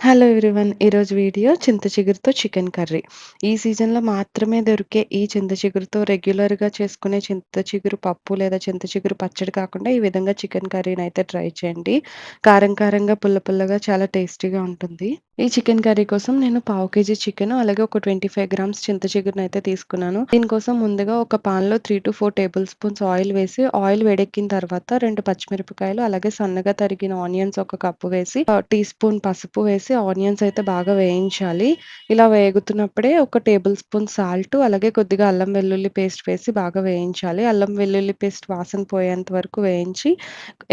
Hello everyone. ఈరోజు video చింత చిగురుతో chicken curry. ఈ సీజన్‌లో మాత్రమే దొరికే ఈ చింత చిగురుతో రెగ్యులర్‌గా చేసుకునే చింత చిగురు పప్పు లేదా చింత చిగురు పచ్చడి కాకుండా ఈ విధంగా చికెన్ కర్రీనైతే ట్రై చేయండి. కారం కారంగా, పుల్ల పుల్లగా చాలా టేస్టీగా ఉంటుంది. ఈ చికెన్ కర్రీ కోసం నేను పావు కేజీ చికెన్ అలాగే ఒక 25 గ్రామ్స్ చింత చిగురునైతే తీసుకున్నాను. దీనికోసం ముందుగా ఒక పాన్‌లో 3-4 టేబుల్ స్పూన్స్ ఆయిల్ వేసి, ఆయిల్ వేడెక్కిన తర్వాత రెండు పచ్చిమిరపకాయలు, అలాగే సన్నగా తరిగిన ఆనియన్స్ ఒక కప్పు వేసి, టీ స్పూన్ పసుపు వేసి ఆనియన్స్ అయితే బాగా వేయించాలి. ఇలా వేగుతున్నప్పుడే ఒక టేబుల్ స్పూన్ సాల్ట్, అలాగే కొద్దిగా అల్లం వెల్లుల్లి పేస్ట్ వేసి బాగా వేయించాలి. అల్లం వెల్లుల్లి పేస్ట్ వాసన పోయేంత వరకు వేయించి,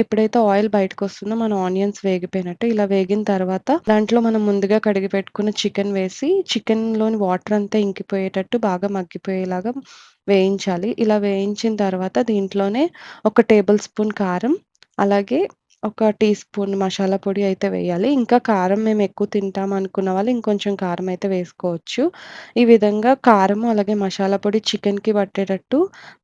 ఎప్పుడైతే ఆయిల్ బయటకొస్తుందో మన ఆనియన్స్ వేగిపోయినట్టు. ఇలా వేగిన తర్వాత దాంట్లో మనం ముందుగా కడిగి పెట్టుకున్న చికెన్ వేసి, చికెన్‌లోని వాటర్ అంతా ఇంకిపోయేటట్టు బాగా మగ్గిపోయేలాగా వేయించాలి. ఇలా వేయించిన తర్వాత దీంట్లోనే ఒక టేబుల్ స్పూన్ కారం, అలాగే ఒక టీ స్పూన్ మసాలా పొడి అయితే వేయాలి. ఇంకా కారం మేము ఎక్కువ తింటాం అనుకున్న వాళ్ళు ఇంకొంచెం కారం అయితే వేసుకోవచ్చు. ఈ విధంగా కారము, అలాగే మసాలా పొడి చికెన్‌కి పట్టేటట్టు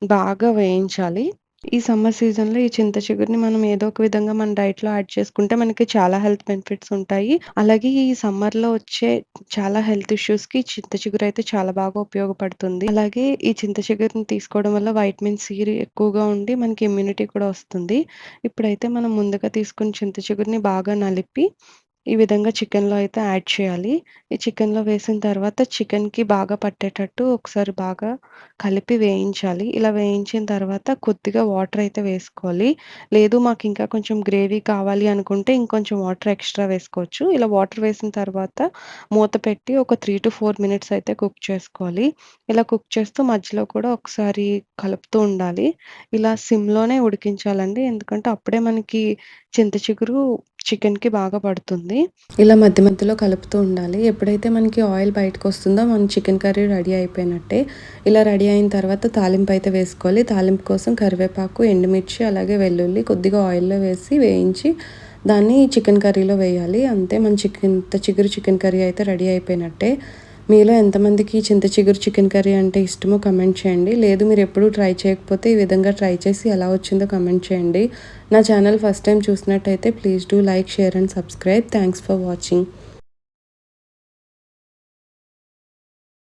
బాగా వేయించాలి. ఈ సమ్మర్ సీజన్‌లో ఈ చింత చిగురిని మనం ఏదో ఒక విధంగా మన డైట్‌లో యాడ్ చేసుకుంటే మనకి చాలా హెల్త్ బెనిఫిట్స్ ఉంటాయి. అలాగే ఈ సమ్మర్‌లో వచ్చే చాలా హెల్త్ ఇష్యూస్‌కి చింత చిగురు అయితే చాలా బాగా ఉపయోగపడుతుంది. అలాగే ఈ చింత చిగురిని తీసుకోవడం వల్ల వైటమిన్ సి ఎక్కువగా ఉండి మనకి ఇమ్యూనిటీ కూడా వస్తుంది. ఇప్పుడైతే మనం ముందుగా తీసుకున్న చింత చిగురిని బాగా నలిపి, ఈ విధంగా చికెన్‌లో అయితే యాడ్ చేయాలి. ఈ చికెన్‌లో వేసిన తర్వాత చికెన్‌కి బాగా పట్టేటట్టు ఒకసారి బాగా కలిపి వేయించాలి. ఇలా వేయించిన తర్వాత కొద్దిగా వాటర్ అయితే వేసుకోవాలి. లేదు మాకు ఇంకా కొంచెం గ్రేవీ కావాలి అనుకుంటే ఇంకొంచెం వాటర్ ఎక్స్‌ట్రా వేసుకోవచ్చు. ఇలా వాటర్ వేసిన తర్వాత మూత పెట్టి ఒక 3-4 మినిట్స్ అయితే కుక్ చేసుకోవాలి. ఇలా కుక్ చేస్తూ మధ్యలో కూడా ఒకసారి కలుపుతూ ఉండాలి. ఇలా సిమ్‌లోనే ఉడికించాలండి. ఎందుకంటే అప్పుడే మనకి చింత చిగురు చికెన్‌కి బాగా పడుతుంది. ఇలా మధ్య మధ్యలో కలుపుతూ ఉండాలి. ఎప్పుడైతే మనకి ఆయిల్ బయటకు వస్తుందో మన చికెన్ కర్రీ రెడీ అయిపోయినట్టే. ఇలా రెడీ అయిన తర్వాత తాలింపు అయితే వేసుకోవాలి. తాలింపు కోసం కరివేపాకు, ఎండుమిర్చి, అలాగే వెల్లుల్లి కొద్దిగా ఆయిల్‌లో వేసి వేయించి దాన్ని చికెన్ కర్రీలో వేయాలి. అంతే మన చికెన్ చిగురు చికెన్ కర్రీ అయితే రెడీ అయిపోయినట్టే. మీలో ఎంతమందికి చింత చిగురు చికెన్ కర్రీ అంటే ఇష్టమో కమెంట్ చేయండి. లేదు మీరు ఎప్పుడూ ట్రై చేయకపోతే ఈ విధంగా ట్రై చేసి ఎలా వచ్చిందో కమెంట్ చేయండి. నా ఛానల్ ఫస్ట్ టైం చూసినట్టయితే please do like, share and subscribe. Thanks for watching.